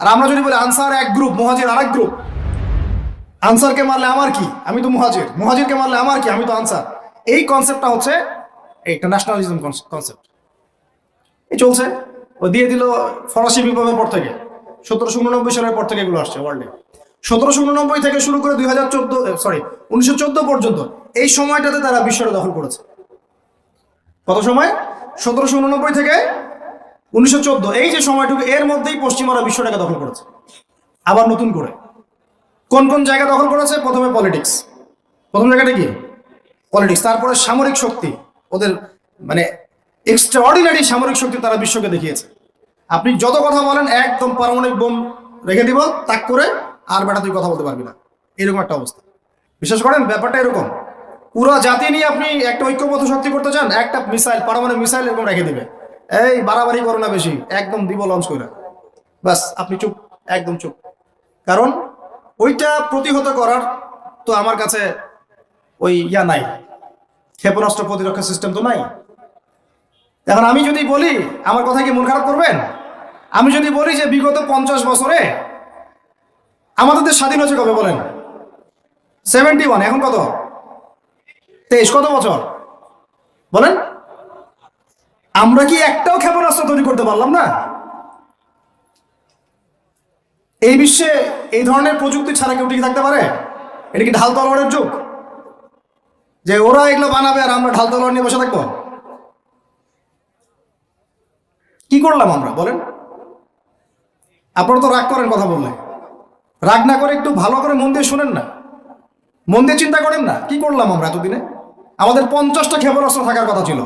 আর আমরা যদি বলি আনসার এক গ্রুপ মুহাজির আর এক গ্রুপ আনসারকে মারলে আমার কি? আমি তো মুহাজির। মুহাজিরকে মারলে আমার কি? আমি তো আনসার। এই কনসেপ্টটা হচ্ছে একটা ন্যাশনালিজম কনসেপ্ট এই চলছে। ও দিয়ে দিল ফরাসি বিপ্লবের পর থেকে। সতেরোশো উননব্বই সালের পর থেকে এগুলো আসছে ওয়ার্ল্ডে সতেরোশো উননব্বই থেকে শুরু করে দুই হাজার চোদ্দ সরি উনিশশো চোদ্দ পর্যন্ত এই সময়টাতে তারা বিশ্বটা দখল করেছে। কত সময়? সতেরোশো উননব্বই থেকে উনিশশো চোদ্দ, এই যে সময়টুকু, এর মধ্যেই পশ্চিমারা বিশ্বটাকে দখল করেছে। আবার নতুন করে। কোন কোন জায়গা দখল করেছে? প্রথমে পলিটিক্স প্রথম জায়গাটা কি? পলিটিক্স তারপরে সামরিক শক্তি। ওদের মানে এক্সট্রা অর্ডিনারি সামরিক শক্তি তারা বিশ্বকে দেখিয়েছে। আপনি যত কথা বলেন, একদম পারমাণবিক বোম রেখে দিব, তাক করে, আর বেটা তুই কথা বলতে পারবি না। এরকম একটা অবস্থা। বিশ্বাস করেন? ব্যাপারটা এরকম। পুরো জাতি নিয়ে আপনি একটা ঐক্যবদ্ধ শক্তি করতে চান, একটা মিসাইল পারমাণবিক মিসাইল এরকম রেখে দিবে। এই বাড়াবাড়ি করো না বেশি, একদম দিব লঞ্চ করে বাস, আপনি চুপ, একদম চুপ। কারণ ওইটা প্রতিহত করার তো আমার কাছে ওই ইয়া নাই। ক্ষেপণাস্ত্র প্রতিরক্ষা সিস্টেম তো নাই। এখন আমি যদি বলি, আমার কথা কি মন খারাপ করবেন? আমি যদি বলি যে বিগত পঞ্চাশ বছরে আমাদের দেশ স্বাধীন হয়েছে কবে বলেন? সেভেন্টি ওয়ান এখন কত? তেইশ, কত বছর? বলেন। আমরা কি একটাও ক্ষেপণাস্ত্র তৈরি করতে পারলাম না? এই বিশ্বে এই ধরনের প্রযুক্তি ছাড়া কেউ টিকে থাকতে পারে? এটা কি ঢাল তলোয়ারের যুগ? যে ওরা এগুলো বানাবে আর আমরা ঢাল তলোয়ার নিয়ে বসে থাকব? কি করলাম আমরা? বলেন। আপনারা তো রাগ করেন কথা বললে। রাগ না করে একটু ভালো করে মন দিয়ে শোনেন না। মন দিয়ে চিন্তা করেন না। কি করলাম আমরা এতদিনে? আমাদের পঞ্চাশটা ক্ষেপণাস্ত্র থাকার কথা ছিল।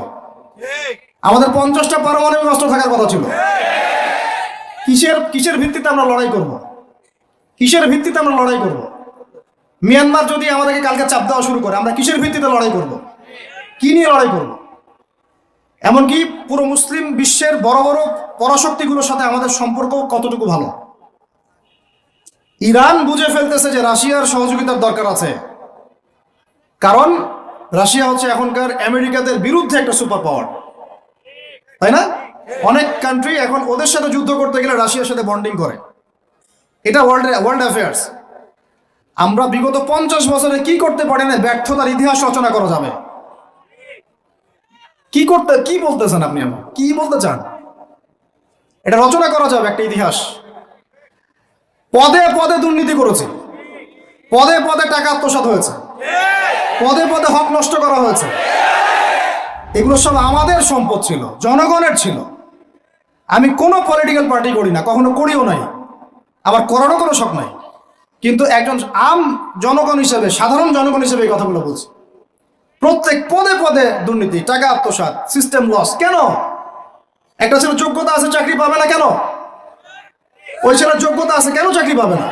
আমাদের পঞ্চাশটা পারমাণবিক অস্ত্র থাকার কথা ছিল। কিসের কিসের ভিত্তিতে আমরা লড়াই করব? কিসের ভিত্তিতে আমরা লড়াই করব? মিয়ানমার যদি আমাদেরকে কালকে চাপ দেওয়া শুরু করে, আমরা কিসের ভিত্তিতে লড়াই করব? কি নিয়ে লড়াই করব? এমনকি পুরো মুসলিম বিশ্বের বড় বড় পরাশক্তিগুলোর সাথে আমাদের সম্পর্ক কতটুকু ভালো? ইরান বুঝে ফেলতেছে যে রাশিয়ার সহযোগিতার দরকার আছে। কারণ রাশিয়া হচ্ছে এখনকার আমেরিকাদের বিরুদ্ধে একটা সুপার পাওয়ার তাই না? অনেক কান্ট্রি এখন ওদের সাথে যুদ্ধ করতে গেলে রাশিয়ার সাথে বন্ডিং করে। এটা ওয়ার্ল্ড ওয়ার্ল্ড অ্যাফেয়ার্স আমরা বিগত পঞ্চাশ বছরে কি করতে পারি না, ব্যর্থতার ইতিহাস রচনা করা যাবে। কি করতে, কি বলতে চান আপনি আমার? কি বলতে চান? এটা রচনা করা যাবে একটা ইতিহাস। পদে পদে দুর্নীতি করেছে। পদে পদে টাকা আত্মসাৎ হয়েছে। পদে পদে হক নষ্ট করা হয়েছে। এগুলো সব আমাদের সম্পদ ছিল, জনগণের ছিল। আমি কোনো পলিটিক্যাল পার্টি করি না, কখনো করিও নাই। আবার করারও কোনো শখ নাই। কিন্তু একজন আম জনগণ হিসেবে, সাধারণ জনগণ হিসেবে এই কথাগুলো বলছি। প্রত্যেক পদে পদে দুর্নীতি, টাকা আত্মসাৎ সিস্টেম লস কেন? একটা ছেলে যোগ্যতা আছে, চাকরি পাবে না কেন? ওই ছেলের যোগ্যতা আছে, কেন চাকরি পাবে না?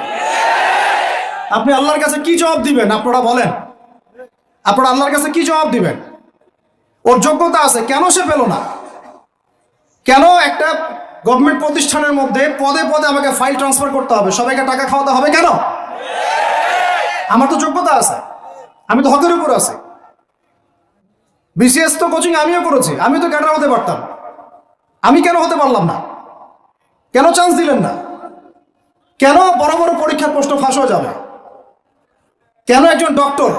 আপনি আল্লাহর কাছে কি জবাব দিবেন? আপনারা বলেন। আপনারা আল্লাহর কাছে কি জবাব দিবেন? ওর যোগ্যতা আছে, কেন সে পেল না? কেন একটা গভর্নমেন্ট প্রতিষ্ঠানের মধ্যে পদে পদে আমাকে ফাইল ট্রান্সফার করতে হবে, সবাইকে টাকা খাওয়াতে হবে কেন? আমার তো যোগ্যতা আছে, আমি তো হকের উপর আছি। বিসিএস তো কোচিং আমিও করেছি, আমি তো ক্যাডার হতে পারতাম। আমি কেন হতে পারলাম না? কেন চান্স দিলেন না? কেন বড় বড় পরীক্ষার প্রশ্ন ফাঁস হয়ে যাবে? কেন একজন ডক্টর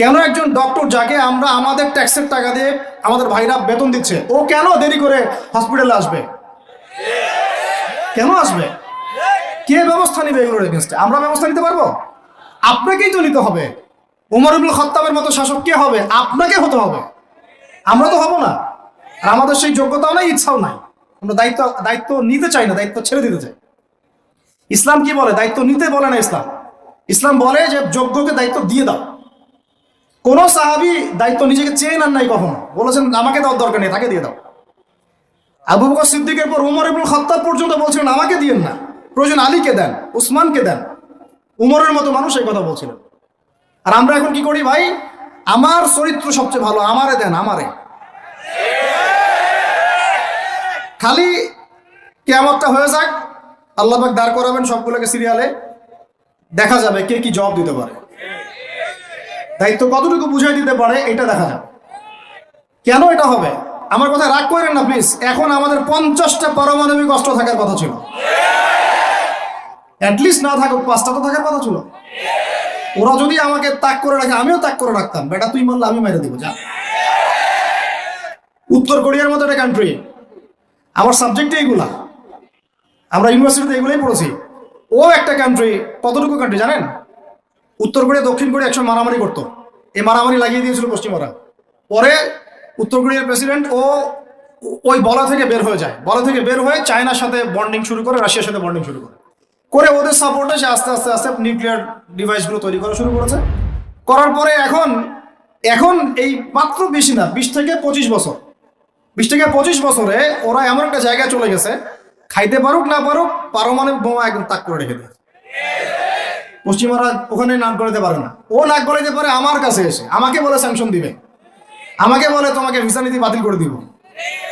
কেন একজন ডক্টর যাকে আমরা আমাদের ট্যাক্সের টাকা দিয়ে আমাদের ভাইরা বেতন দিচ্ছে? ও কেন দেরি করে হসপিটালে আসবে? কেন আসবে? কে ব্যবস্থা নিবে এগুলোর এগেনস্টে আমরা ব্যবস্থা নিতে পারব? আপনাকেই তো নিতে হবে। উমর ইবুল খত্তাবের মতো শাসক কে হবে? আপনাকে হতে হবে। আমরা তো হব না। আর আমাদের সেই যোগ্যতাও নাই, ইচ্ছাও নাই। আমরা দায়িত্ব দায়িত্ব নিতে চাই না, দায়িত্ব ছেড়ে দিতে চাই। ইসলাম কি বলে? দায়িত্ব নিতে বলে না ইসলাম। ইসলাম বলে যে যোগ্যকে দায়িত্ব দিয়ে দাও। কোন সাহাবি দায়িত্ব নিজেকে চেয়ে নেন নাই কখনো। বলেছেন, আমাকে দেওয়ার দরকার নেই, তাকে দিয়ে দাও। আবু বকর সিদ্দিকের পর উমর ইবুল খত্তাব পর্যন্ত বলছিলেন, আমাকে দিয়েন না। প্রয়োজন আলীকে দেন, উসমানকে দেন। উমরের মতো মানুষ এই কথা বলছিলেন। আর আমরা এখন কি করি ভাই? আমার চরিত্র সবচেয়ে ভালো, আমারে দেন, আমারে। খালি কেমনটা হয়ে যাক, আল্লাহ দাঁড় করাবেন সবগুলোকে সিরিয়ালে। দেখা যাবে কে কি জবাব দিতে পারে। দায়িত্ব কতটুকু বুঝাই দিতে পারে, এটা দেখা যাবে কেন এটা হবে? আমার কথা রাগ করেন না প্লিজ এখন আমাদের পঞ্চাশটা পারমাণবিক অস্ত্র থাকার কথা ছিল। অ্যাটলিস্ট না থাকুক, পাঁচটা তো থাকার কথা ছিল। ওরা যদি আমাকে তাক করে রাখে, আমিও তাক করে রাখতাম। বেটা, তুই মারলে আমি মেরে দিব, যা। উত্তর কোরিয়ার মতো একটা কান্ট্রি আমার সাবজেক্টে এইগুলা। আমরা ইউনিভার্সিটিতে এগুলোই পড়েছি। ও একটা কান্ট্রি কতটুকু কান্ট্রি জানেন? উত্তর কোরিয়া, দক্ষিণ কোরিয়া একসময় মারামারি করতো। এই মারামারি লাগিয়ে দিয়েছিল পশ্চিমারা। পরে উত্তর কোরিয়ার প্রেসিডেন্ট ও ওই বলা থেকে বের হয়ে যায়। বলা থেকে বের হয়ে চায়নার সাথে বন্ডিং শুরু করে, রাশিয়ার সাথে বন্ডিং শুরু করে। করে ওদের সাপোর্টে সে আস্তে আস্তে আস্তে নিউক্লিয়ার ডিভাইসগুলো তৈরি করা শুরু করেছে। করার পরে এখন এখন এই মাত্র বেশি না, বিশ থেকে পঁচিশ বছর। বিশ থেকে পঁচিশ বছরে ওরা এমন একটা জায়গায় চলে গেছে, খাইতে পারুক না পারুক, পারমাণবিক বোমা একদম তাক করে রেখে দিয়েছে। পশ্চিমারা ওখানে নাক গলাতে পারে না। ও নাক গলাতে পারে আমার কাছে এসে। আমাকে বলে স্যাংশন দিবে। আমাকে বলে তোমাকে ভিসা নীতি বাতিল করে দিব।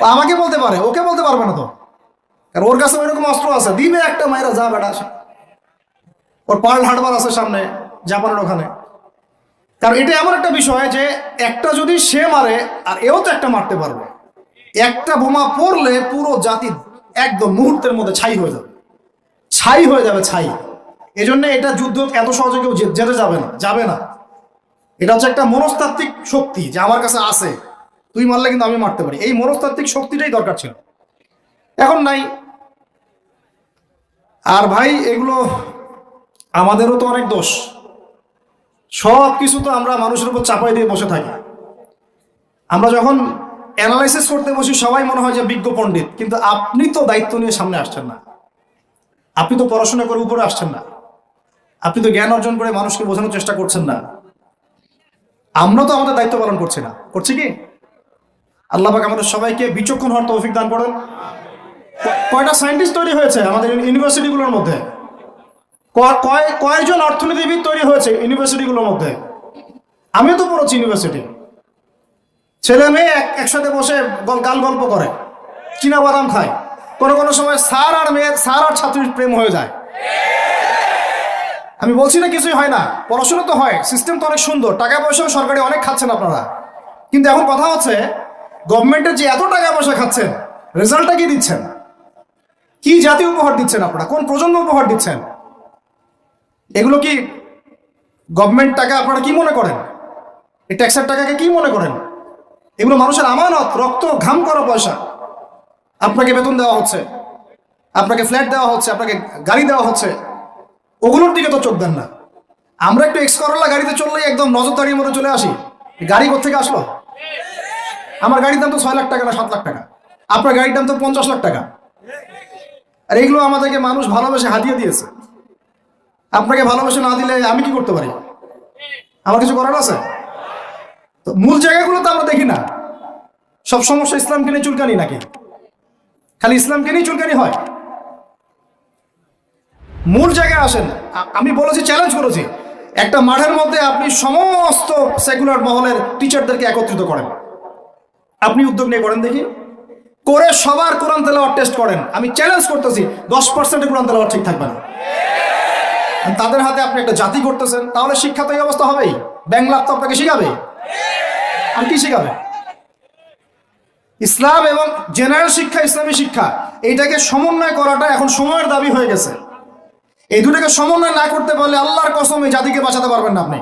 আমাকে বলতে পারে, ওকে বলতে পারবে না তো। কারণ ওর কাছে ওইরকম অস্ত্র আছে। দিবে একটা মায়েরা যা বেটা আসে ওর পার্ল হার্ডবার আছে সামনে, জাপানের ওখানে। কারণ এটা এমন একটা বিষয় যে একটা যদি সে মারে, আর এও তো একটা মারতে পারবে। একটা বোমা পড়লে পুরো জাতি একদম মুহূর্তের মধ্যে ছাই হয়ে যাবে। ছাই হয়ে যাবে, ছাই। এজন্য এটা যুদ্ধ এত সহজে কেউ যেতে যাবে না যাবে না। এটা হচ্ছে একটা মনস্তাত্ত্বিক শক্তি যে আমার কাছে আছে। তুই মারলে কিন্তু আমি মারতে পারি। এই মনস্তাত্ত্বিক শক্তিটাই দরকার ছিল। এখন নাই। আর ভাই, এগুলো আমাদেরও তো অনেক দোষ। সব কিছু তো আমরা মানুষের উপর চাপাই দিয়ে বসে থাকি। আমরা যখন অ্যানালাইসিস করতে বসি, সবাই মনে হয় যে বিজ্ঞ পণ্ডিত। কিন্তু আপনি তো দায়িত্ব নিয়ে সামনে আসছেন না। আপনি তো পড়াশোনা করে উপরে আসছেন না। আপনি তো জ্ঞান অর্জন করে মানুষকে বোঝানোর চেষ্টা করছেন না। আমরা তো আমাদের দায়িত্ব পালন করছি না। করছি কি? আল্লাহ পাক আমাদের সবাইকে বিচক্ষণ হওয়ার তৌফিক দান করেন। কয়টা সায়েন্টিস্ট তৈরি হয়েছে আমাদের ইউনিভার্সিটিগুলোর মধ্যে? কয় কয়জন অর্থনীতিবিদ তৈরি হয়েছে ইউনিভার্সিটিগুলোর মধ্যে? আমিও তো পড়েছি ইউনিভার্সিটি। ছেলে মেয়ে এক- একসাথে বসে গল- গাল গল্প করে, চীনা বাদাম খায়। কোনো কোনো সময় স্যার আর মেয়ে স্যার আর ছাত্রীর প্রেম হয়ে যায়। আমি বলছি না কিছুই হয় না। পড়াশোনা তো হয় সিস্টেম তো অনেক সুন্দর টাকা পয়সাও সরকারি অনেক খাচ্ছেন আপনারা। কিন্তু এখন কথা হচ্ছে গভর্নমেন্টের যে এত টাকা পয়সা খাচ্ছেন রেজাল্টটা কি দিচ্ছেন? কি জাতি উপহার দিচ্ছেন আপনারা? কোন প্রজন্ম উপহার দিচ্ছেন? এগুলো কি গভর্নমেন্ট টাকা আপনারা কি মনে করেন? এই ট্যাক্সের টাকাকে কি মনে করেন? এগুলো মানুষের আমানত, রক্ত, ঘাম করা পয়সা। আপনাকে বেতন দেওয়া হচ্ছে, আপনাকে ফ্ল্যাট দেওয়া হচ্ছে, আপনাকে গাড়ি দেওয়া হচ্ছে। ওগুলোর দিকে তো চোখ দেন না। আমরা একটু এক্স করলা গাড়িতে চললেই একদম নজরদারির মতো চলে আসি। গাড়ি কোথেকে আসলো? আমার গাড়ির দাম তো ছয় লাখ টাকা না সাত লাখ টাকা। আপনার গাড়ির দাম তো পঞ্চাশ লাখ টাকা। আর এগুলো আমাদেরকে মানুষ ভালোবেসে হাতিয়ে দিয়েছে। আপনাকে ভালোবেসে না দিলে আমি কি করতে পারি? আমার কিছু করার আছে? তো মূল জায়গাগুলো তো আমরা দেখি না। সব সমস্যা ইসলামকে নিয়ে চুলকানি নাকি? খালি ইসলামকে নিয়ে চুলকানি হয়? মূল জায়গায় আসেন। আমি বলেছি চ্যালেঞ্জ করেছি। একটা মাঠের মধ্যে আপনি সমস্ত সেকুলার মহলের টিচারদেরকে একত্রিত করেন। আপনি উদ্যোগ নিয়ে করেন দেখি। করে সবার কোরআন তেলাওয়াত টেস্ট করেন। আমি চ্যালেঞ্জ করতেছি, দশ পার্সেন্টের কোরআন তেলাওয়াত ঠিক থাকবে না। তাদের হাতে আপনি একটা জাতি করতেছেন তাহলে শিক্ষা তো এই অবস্থা হবেই। বাংলা তো আপনাকে শিখাবে। আর কি শিখাবে? ইসলাম এবং জেনারেল শিক্ষা, ইসলামী শিক্ষা, এইটাকে সমন্বয় করাটা এখন সময়ের দাবি হয়ে গেছে। এই দুটাকে সমন্বয় না করতে পারলে আল্লাহর কসম এই জাতিকে বাঁচাতে পারবেন না আপনি।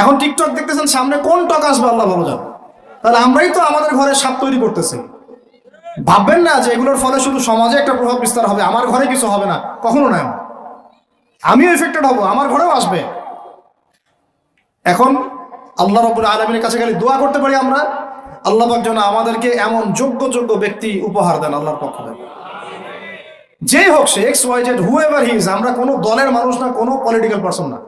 এখন টিকটক দেখতেছেন, সামনে কোন টক আসবে আল্লাহ ভালো যাবে তাহলে আমরাই তো আমাদের ঘরে সাপ তৈরি করতেছি। ভাববেন না যে এগুলোর ফলে শুধু সমাজে একটা প্রভাব বিস্তার হবে, আমার ঘরে কিছু হবে না, কখনো না। আমিও এফেক্টেড হব, আমার ঘরেও আসবে। এখন আল্লাহ রবুল আলমীর কাছে খালি দোয়া করতে পারি আমরা। আল্লাহ যেন আমাদেরকে এমন যোগ্য যোগ্য ব্যক্তি উপহার দেন আল্লাহর পক্ষ থেকে। যেই হোক সে X Y Z whoever his আমরা কোনো দলের মানুষ না, কোনো পলিটিক্যাল পার্সন না।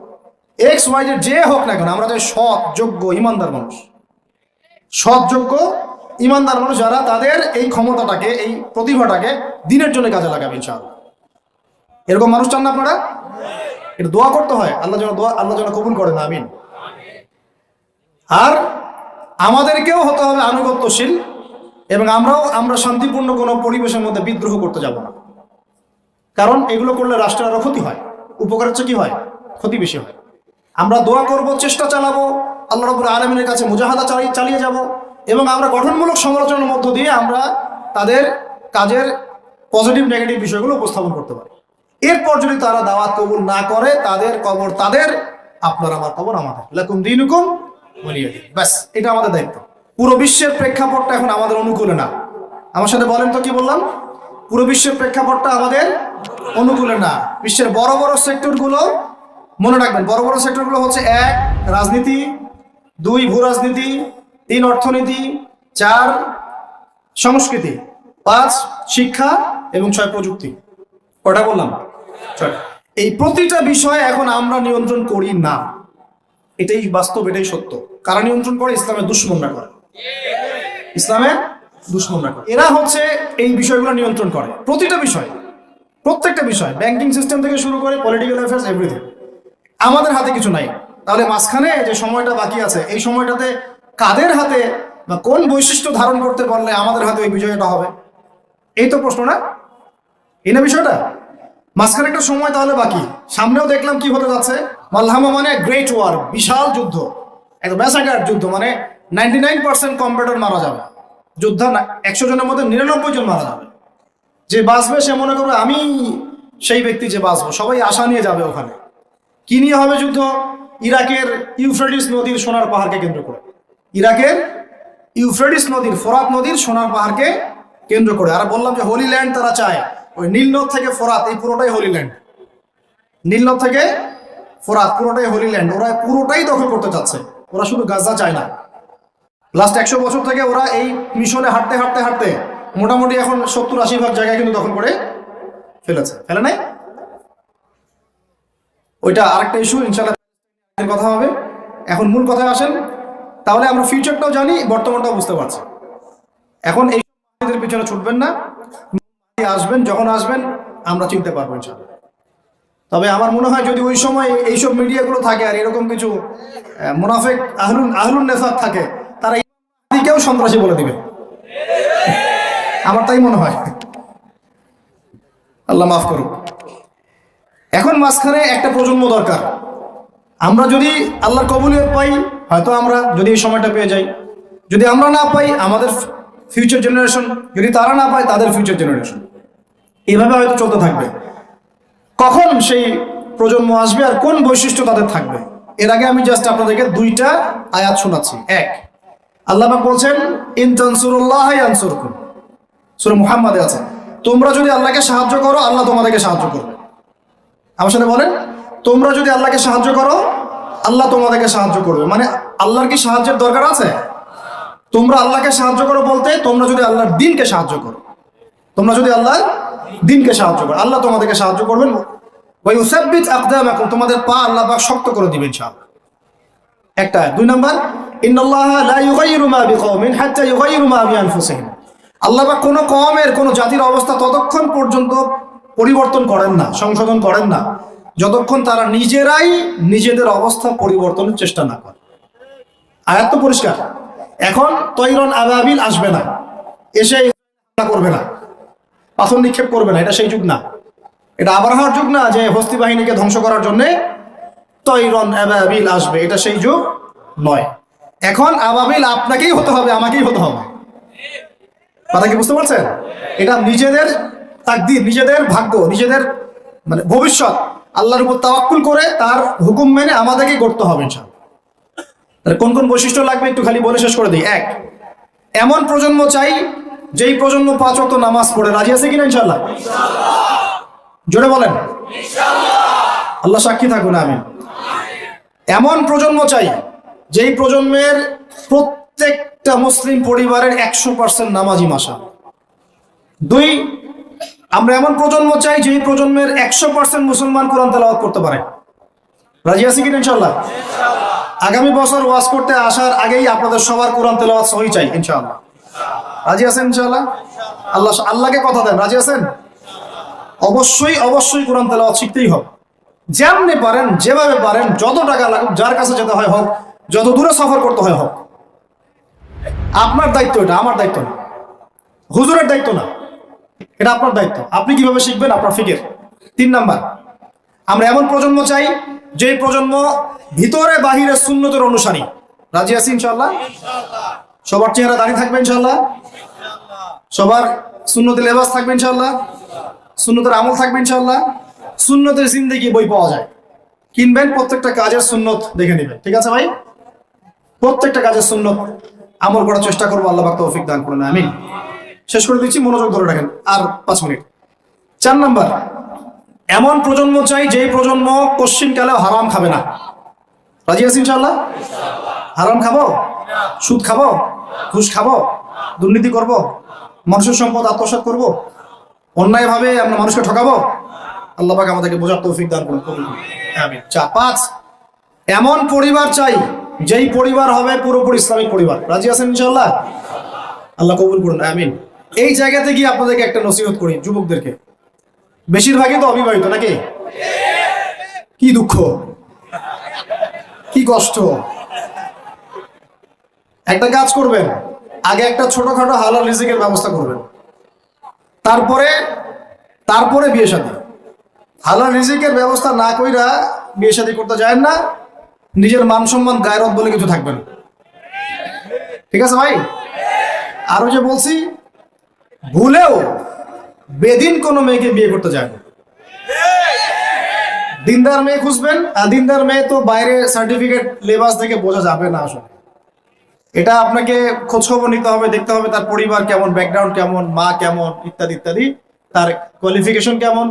এক্স ওয়াই জেড যে হোক না কেন, আমরা যে সৎ, যোগ্য, ইমানদার মানুষ। সৎ, যোগ্য, ইমানদার মানুষ যারা তাদের এই ক্ষমতাটাকে, এই প্রতিভাটাকে দিনের জন্য কাজে লাগাবে, ইনশাআল্লাহ। এরকম মানুষ চান না আপনারা? এটা দোয়া করতে হয়, আল্লাহ যেন দোয়া, আল্লাহ যেন কবুল করেন, আমিন। আর আমাদেরকেও হতে হবে আনুগত্যশীল, এবং আমরাও, আমরা শান্তিপূর্ণ কোনো পরিবেশের মধ্যে বিদ্রোহ করতে যাব না। কারণ এগুলো করলে রাষ্ট্রের আরও ক্ষতি হয়। উপকার হচ্ছে কি হয়? ক্ষতি বেশি হয়। আমরা দোয়া করব, চেষ্টা চালাবো, আল্লাহ রবুল আলমিনের কাছে মুজাহাদা চালিয়ে চালিয়ে যাব এবং আমরা গঠনমূলক সমালোচনার মধ্য দিয়ে আমরা তাদের কাজের পজিটিভ, নেগেটিভ বিষয়গুলো উপস্থাপন করতে পারি। এরপর যদি তারা দাওয়াত কবুল না করে, তাদের কবর তাদের, আপনার আমার কবর আমাদের। লাকুম দিন। ব্যাস, এটা আমাদের দায়িত্ব। পুরো বিশ্বের প্রেক্ষাপটটা এখন আমাদের অনুকূলে না। আমার সাথে বলেন তো কি বললাম? পুরো বিশ্বের প্রেক্ষাপটটা আমাদের অনুকূলে না। বিশ্বের বড় বড় সেক্টরগুলো মনে রাখবেন, বড় বড় সেক্টরগুলো হচ্ছে এক, রাজনীতি, দুই, ভূ রাজনীতি, তিন, অর্থনীতি, চার, সংস্কৃতি, পাঁচ, শিক্ষা এবং ছয়, প্রযুক্তি। কটা বললাম? এই প্রতিটা বিষয় এখন আমরা নিয়ন্ত্রণ করি না। এটাই বাস্তব, এটাই সত্য। কারা নিয়ন্ত্রণ করে? ইসলামের দুশ্মনরা করে। ইসলামের দুশ্মনরা করে এরা হচ্ছে এই বিষয়গুলো নিয়ন্ত্রণ করে। প্রতিটা বিষয়, প্রত্যেকটা বিষয় ব্যাংকিং সিস্টেম থেকে শুরু করে পলিটিক্যাল অ্যাফেয়ার্স এভরিথিং আমাদের হাতে কিছু নাই। তাহলে মাঝখানে যে সময়টা বাকি আছে, এই সময়টাতে কাদের হাতে বা কোন বৈশিষ্ট্য ধারণ করতে পারলে আমাদের হাতে ওই বিজয়টা হবে? এই তো প্রশ্ন না? এই না বিষয়টা? মাঝখানে একটা সময় তাহলে বাকি। সামনেও দেখলাম কি হতে যাচ্ছে। মালহামা মানে গ্রেট ওয়ার বিশাল যুদ্ধ। একদম যুদ্ধ মানে নাইনটি নাইন পার্সেন্ট কম্পিউটার মারা যাবে। যুদ্ধ একশো জনের মধ্যে নিরানব্বই জন মারা যাবে। যে বাঁচবে সে মনে করবে, আমি সেই ব্যক্তি যে বাঁচবো। সবাই আশা নিয়ে যাবে ওখানে। কি নিয়ে হবে যুদ্ধ? ইরাকের ইউফ্রেডিস নদীর সোনার পাহাড়কে কেন্দ্র করে। ইরাকের ইউফ্রেডিস নদীর, ফোরাত নদীর সোনার পাহাড়কে কেন্দ্র করে। আর বললাম যে, হোলি ল্যান্ড তারা চায়। ওই নীলনদ থেকে ফোরাত, এই পুরোটাই হোলি ল্যান্ড। নীলনদ থেকে ফোরাত, পুরোটাই হোলি ল্যান্ড। ওরা পুরোটাই দখল করতে চাচ্ছে। ওরা শুধু গাজা চায় না। লাস্ট একশো বছর থেকে ওরা এই মিশনে হাঁটতে হাঁটতে হাঁটতে মোটামুটি এখন সত্তর, আশি ভাগ জায়গায় কিন্তু দখল করে ফেলেছে। ফেলে নাই? ওইটা আরেকটা ইস্যু ইনশাল্লাহ কথা হবে। এখন মূল কথায় আসেন, তাহলে আমরা ফিউচারটাও জানি, বর্তমানটাও বুঝতে পারছি। এখন এই পিছনে ছুটবেন না। আসবেন, যখন আসবেন, আমরা চিনতে পারব ইনশাল্লাহ তবে আমার মনে হয় যদি ওই সময় এইসব মিডিয়াগুলো থাকে আর এরকম কিছু মুনাফেক আহলুন আহলুন নেফাক থাকে তারা সন্ত্রাসী বলে দিবে। আমার তাই মনে হয়। আল্লাহ মাফ করুক। এখন মাঝখানে একটা প্রজন্ম দরকার। আমরা যদি আল্লাহর কবুলিয়ত পাই, হয়তো আমরা যদি এই সময়টা পেয়ে যাই। যদি আমরা না পাই, আমাদের ফিউচার জেনারেশন যদি তারা না পায়, তাদের ফিউচার জেনারেশন এভাবে হয়তো চলতে থাকবে। কখন সেই প্রজন্ম আসবে আর কোন বৈশিষ্ট্য তাদের থাকবে? এর আগে আমি জাস্ট আপনাদেরকে দুইটা আয়াত শোনাচ্ছি। এক আল্লাহ বলছেন, ইন তানসুরুল্লাহ ইয়ানসুরকুম। সূরা মুহাম্মাদে আছে। তোমরা যদি আল্লাহকে সাহায্য করো, আল্লাহ তোমাদেরকে সাহায্য করবে। আমার সাথে বলেন, তোমরা যদি আল্লাহকে সাহায্য করো, আল্লাহ তোমাদেরকে সাহায্য করবে। মানে আল্লাহর কি সাহায্যের দরকার আছে? তোমরা আল্লাহকে সাহায্য করো বলতে, তোমরা যদি আল্লাহর দিনকে সাহায্য করো। তোমরা যদি আল্লাহর দিনকে সাহায্য করো, আল্লাহ তোমাদেরকে সাহায্য করবেন। ওই উসাব্বিত আকদামাকুম, তোমাদের পা আল্লাহ শক্ত করে দিবেন ইনশাআল্লাহ। একটা, দুই নাম্বার আল্লাহ কোনো কওমের, কোনো জাতির অবস্থা ততক্ষণ পর্যন্ত পরিবর্তন করেন না, সংশোধন করেন না, যতক্ষণ তারা নিজেরাই নিজেদের অবস্থা পরিবর্তনের চেষ্টা না করে। আয়াত পরিষ্কার। এখন তৈরন আবাবিল আসবে না, এসে করবে না, পাথর নিক্ষেপ করবে না, এটা সেই যুগ না। এটা আবার হওয়ার যুগ না যে হস্তি বাহিনীকে ধ্বংস করার জন্যে তৈরন আবাবিল আসবে। এটা সেই যুগ নয়। এখন আবাবিল আপনাকেই হতে হবে আমাকেই হতে হবে। কথা কি বুঝতে পারছেন? এটা নিজেদের তাকদির নিজেদের ভাগ্য নিজেদের মানে ভবিষ্যৎ। আল্লাহর উপর তাওয়াক্কুল করে তার হুকুম মেনে আমাদেরকে করতে হবে তাহলে কোন কোন বৈশিষ্ট্য লাগবে একটু খালি বলে শেষ করে দিই। এক এমন প্রজন্ম চাই যেই প্রজন্ম পাঁচ অক্ট নামাজ পড়ে। রাজি আছে কিনা ইনশাল্লাহ জোরে বলেন। আল্লাহ সাক্ষী থাকুন আমি এমন প্রজন্ম চাই যেই প্রজন্মের প্রত্যেকটা মুসলিম পরিবারের একশো পার্সেন্ট নামাজি মাসা। দুই আমরা এমন প্রজন্ম চাই যেই প্রজন্মের একশো পার্সেন্ট মুসলমান কোরআন তেলাওয়াত করতে পারে। রাজি আছি কিনা ইনশাল্লাহ আগামী বছর ওয়াজ করতে আসার আগেই আপনাদের সবার কোরআন তেলাওয়াত সহি চাই ইনশাআল্লাহ। রাজি আছেন ইনশাআল্লাহ? আল্লাহ আল্লাহকে কথা দেন রাজি আছেন? অবশ্যই অবশ্যই কোরআন তেলাওয়াত শিখতেই হবে। যেমনি পারেন, যেভাবে পারেন, যত টাকা লাগুক, যার কাছে যেতে হয় হোক, যত দূরে সফর করতে হয় হোক। আপনার দায়িত্ব এটা, আমার দায়িত্ব না। হুজুরের দায়িত্ব না। এটা আপনার দায়িত্ব। আপনি কীভাবে শিখবেন? আপনার ফিকের। তিন নাম্বার, আমরা এমন প্রজন্ম চাই যে প্রজন্ম ভিতরে বাহিরে শূন্যতের অনুসারী। রাজি আছি ইনশাল্লাহ সবার চেহারা দাঁড়িয়ে থাকবে ইনশাল্লাহ সবার শূন্যতে লেবাস থাকবে ইনশাল্লাহ শূন্যতের আমল থাকবে ইনশাল্লাহ সুন্নতের জিন্দেগি বই পাওয়া যায়। কিনবেন, প্রত্যেকটা কাজের সুন্নত দেখে নেবেন। ঠিক আছে ভাই? প্রত্যেকটা কাজের সুন্নত আমল করার চেষ্টা করব, আল্লাহ তৌফিক দান করুন আমি শেষ করে দিচ্ছি, মনোযোগ ধরে রাখেন। আর পাঁচ মিনিট। চার নাম্বার, এমন প্রজন্ম চাই যেই প্রজন্ম পশ্চিমকালেও হারাম খাবে না। রাজি আছি ইনশাল্লাহ হারাম খাব? সুদ খাব? ঘুষ খাব? দুর্নীতি করব? মানুষের সম্পদ আত্মসাৎ করব? অন্যায়ভাবে আমরা মানুষকে ঠকাবো? আল্লাহ আমাদেরকে বোঝার তৌফিক দান করুন পাঁচ, এমন পরিবার চাই, যেই পরিবার হবে পুরোপুরি ইসলামিক পরিবার। রাজি আছেন ইনশাল্লাহ আল্লাহ কবুল করুন, আমিন। এই জায়গাতে গিয়ে আপনাদেরকে একটা নসিহত করি যুবকদেরকে। বেশিরভাগই তো অবিবাহিত নাকি? কি দুঃখ। কি কষ্ট। একটা কাজ করবেন, আগে একটা ছোটখাটো হালাল রিজিকের ব্যবস্থা করবেন। তারপরে তারপরে বিয়ে শাদী। হালাল রিজিকের ব্যবস্থা না কইরা বিয়ে শাদী করতে যায় না, নিজের মান সম্মান গায়রত বলে কিছু থাকবে না ঠিক আছে ভাই? আরও যে বলছি, ভুলেও বেদিন কোনো মেয়েকে বিয়ে করতে যায় না দিনদার মেয়ে খুঁজবেন, আর দিনদার মেয়ে তো বাইরে সার্টিফিকেট লেবাস থেকে বোঝা যাবে না আসলে। এটা আপনাকে খোঁজ খবর নিতে হবে, দেখতে হবে তার পরিবার কেমন ব্যাকগ্রাউন্ড কেমন, মা কেমন, ইত্যাদি ইত্যাদি, তার কোয়ালিফিকেশন কেমন।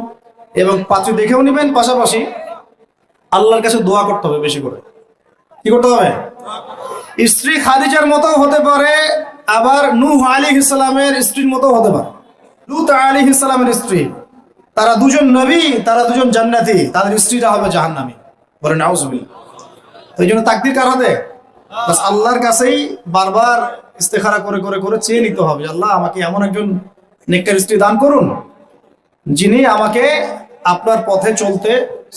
এবং পাত্রী দেখেও নেবেন, পাশাপাশি আল্লাহর কাছে দোয়া করতে হবে বেশি করে। কি করতে হবে? স্ত্রী খাদিজার মতো হতে পারে, আবার নূহ আলী ইসলামের স্ত্রীর মতো হতে পারে। লুত আলী ইসলামের স্ত্রী, তারা দুজন নবী, তারা দুজন জান্নাতি, তাদের স্ত্রীরা হবে জাহান্নামী। বলে নাউজুবিল্লাহ। তো এই জন্য তাকদির কার হাতে বাস আল্লাহর কাছেই বারবার ইস্তেখারা করে করে করে চেয়ে নিতে হবে আল্লাহ আমাকে এমন একজন নেককার স্ত্রী দান করুন, যিনি আমাকে আপনার পথে চলতে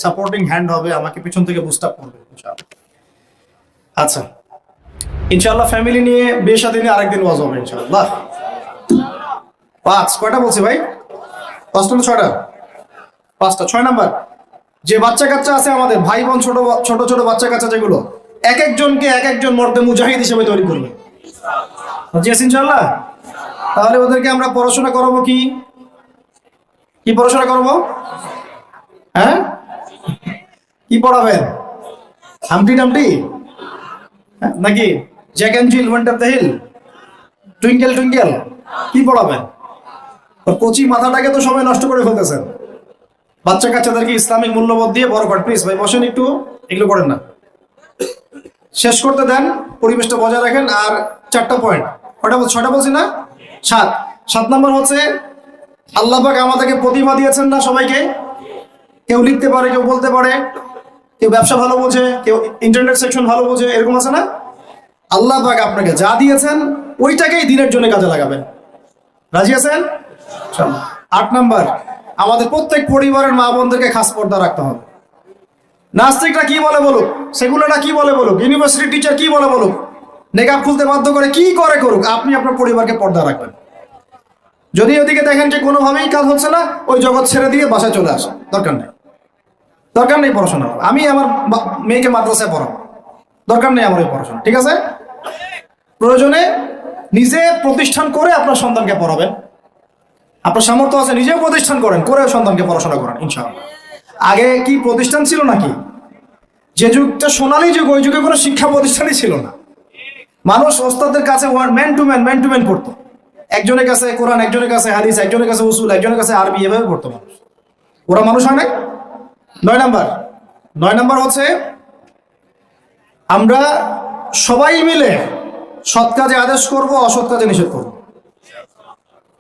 সাপোর্টিং হ্যান্ড হবে, আমাকে পিছন থেকে বুস্ট আপ করবে আচ্ছা ইনশাআল্লাহ ফ্যামিলি নিয়ে বিয়ে সাথে নিয়ে আরেকদিন ওয়াজ হবে, ইনশাআল্লাহ। পাঁচ, কয়টা বলছি ভাই? পাঁচটা না ছয়টা? পাঁচটা, ছয় নাম্বার। যে বাচ্চা কাচ্চা আছে আমাদের, ভাই বোন ছোট ছোট ছোট বাচ্চা কাচ্চা যেগুলো, এক একজনকে এক একজন মর্দে মুজাহিদ হিসেবে তৈরি করবে। রাজি আছি ইনশাআল্লাহ? তাহলে ওদেরকে আমরা পড়াশোনা করব কি? কি পড়াশোনা করব? হ্যাঁ? কি পড়াবেন? Humpty dumpty? হ্যাঁ, নাকি Jack and Jill went up the hill twinkle twinkle কি পড়াবেন? কচি মাথাটাকে তো সবাই নষ্ট করে ফেলতেছেন। বাচ্চা কাচ্চাদেরকে ইসলামিক মূল্যবোধ দিয়ে বড় করেন প্লিজ ভাই বসেন একটু এগুলো করেন না। শেষ করতে দেন পরিবেশটা বজায় রাখেন আর চারটা পয়েন্ট কটা ছটা বলছি না? সাত। সাত নম্বর হচ্ছে আল্লাহ পাক আমাদেরকে প্রতিমা দিয়েছেন না সবাইকে? কেউ লিখতে পারে, কেউ বলতে পারে, কেউ ব্যবসা ভালো বোঝে, কেউ ইন্টারনেট সেকশন ভালো বোঝে, এরকম আছে না? আল্লাহ পাক আপনাকে যা দিয়েছেন, ওইটাকেই দিনের জন্য কাজে লাগাবেন। রাজি আছেন? আট নাম্বার, আমাদের প্রত্যেক পরিবারের মা বোনদেরকে খাস পর্দা রাখতে হবে। নাস্তিকরা কি বলে বলুক? সেগুলোটা কি বলে বলুক? ইউনিভার্সিটি টিচার কি বলে বলুক? নেকাব খুলতে বাধ্য করে কি করে করুক? আপনি আপনার পরিবারকে পর্দা রাখবেন। যদি ওদিকে দেখেন যে কোনোভাবেই কাজ হচ্ছে না, ওই জগৎ ছেড়ে দিয়ে বাসায় চলে আসে দরকার নেই। দরকার নেই পড়াশোনা আমি আমার মেয়েকে মাদ্রাসায় পড়াবো। দরকার নেই আমার ওই পড়াশোনা, ঠিক আছে? প্রয়োজনে নিজে প্রতিষ্ঠান করে আপনার সন্তানকে পড়াবেন। আপনার সামর্থ্য আছে, নিজেও প্রতিষ্ঠান করেন করে সন্তানকে পড়াশোনা করেন, ইনশাআল্লাহ। আগে কি প্রতিষ্ঠান ছিল নাকি? যে যুগটা সোনালী যুগ, ওই যুগে কোনো শিক্ষা প্রতিষ্ঠানই ছিল না। মানুষ ওস্তাদের কাছে man to man man to man পড়তো একজনের কাছে কোরআন, একজনের কাছে হাদিস, একজনের কাছে উসুল, একজনের কাছে আরবি, এভাবে পড়তো মানুষ। ওরা মানুষ হয় না নয় নাম্বার। নয় নাম্বার হচ্ছে, আমরা সবাই মিলে সৎ কাজে আদেশ করব, অসৎ কাজে নিষেধ করব।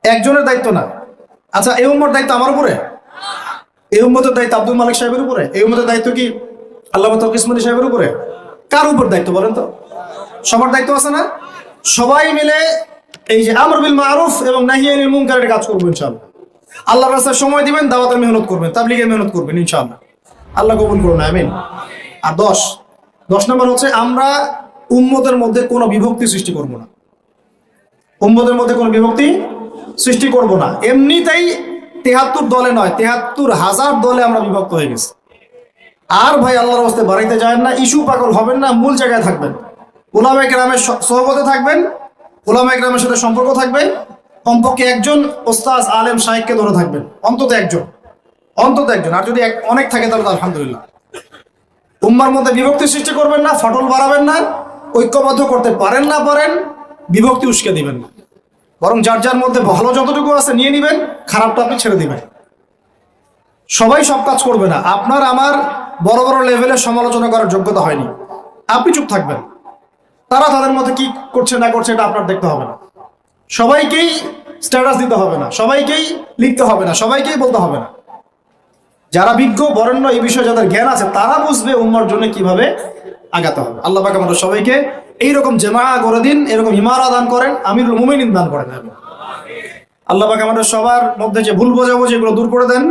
একজনের দায়িত্ব না। আচ্ছা এই উম্মর দায়িত্ব আমার উপরে? এই উম্মতের দায়িত্ব আব্দুল মালিক সাহেবের উপরে? এই উম্মতের দায়িত্ব কি আল্লাহ তকিসমনি সাহেবের উপরে? কার উপর দায়িত্ব বলেন তো? সবার দায়িত্ব আছে না? সবাই মিলে এই যে আমর বিল মারুফ এবং নাহিয়ানিল মুনকারের কাজ করব ইনশাআল্লাহ। আল্লাহর রাস্তায় সময় দিবেন, দাওয়াতের মেহনত করবেন, তাবলিগের মেহনত করবেন ইনশাআল্লাহ। আল্লাহ কবুল করুন, আমিন। আর দশ দশ নম্বর হচ্ছে আমরা উম্মতের মধ্যে কোনো বিভক্তি সৃষ্টি করব না। উম্মতের মধ্যে কোনো বিভক্তি সৃষ্টি করব না। এমনিতেই তেহাত্তর দলে নয়, তেহাত্তর হাজার দলে আমরা বিভক্ত হয়ে গেছি। আর ভাই, আল্লাহর হস্তে বাড়াইতে যায় না, ইস্যু পাগল হবেন না, মূল জায়গায় থাকবেন। ওলামা গ্রামের সহবতে থাকবেন ওলামা গ্রামের সাথে সম্পর্ক থাকবেন কমপক্ষে একজন ওস্তাজ আলেম শাহেককে ধরে থাকবেন, অন্তত একজন। অন্তত একজন, আর যদি অনেক থাকে তাহলে আলহামদুলিল্লাহ। উম্মার মধ্যে বিভক্তি সৃষ্টি করবেন না, ফাটল বাড়াবেন না, ঐক্যবদ্ধ করতে পারেন না পারেন, বিভক্তি উস্কে দিবেন না। বরং যার যার মধ্যে ভালো যতটুকু আছে নিয়ে নিবেন, খারাপটা আপনি ছেড়ে দিবেন। সবাই সব কাজ করবে না। আপনার, আমার বড় বড় লেভেলে সমালোচনা করার যোগ্যতা হয়নি। আপনি চুপ থাকবেন। তারা তাদের মধ্যে কি করছে না করছে এটা আপনার দেখতে হবে না। সবাইকেই স্ট্যাটাস দিতে হবে না। সবাইকেই লিখতে হবে না। সবাইকেই বলতে হবে না। যারা বিজ্ঞ, বরেণ্য এই বিষয়ে যাদের জ্ঞান আছে, তারা বুঝবে উম্মার জন্য কীভাবে আগাতে হবে। আল্লাহ পাক আমাদের সবাইকে এইরকম জেমা করে দিন, এরকম ইমারা দান করেন, আমিরুল মুমিনিন দান করেন। আল্লাহ পাক আমাদের সবার মধ্যে যে ভুল বোঝাবো যেগুলো দূর করে দেন।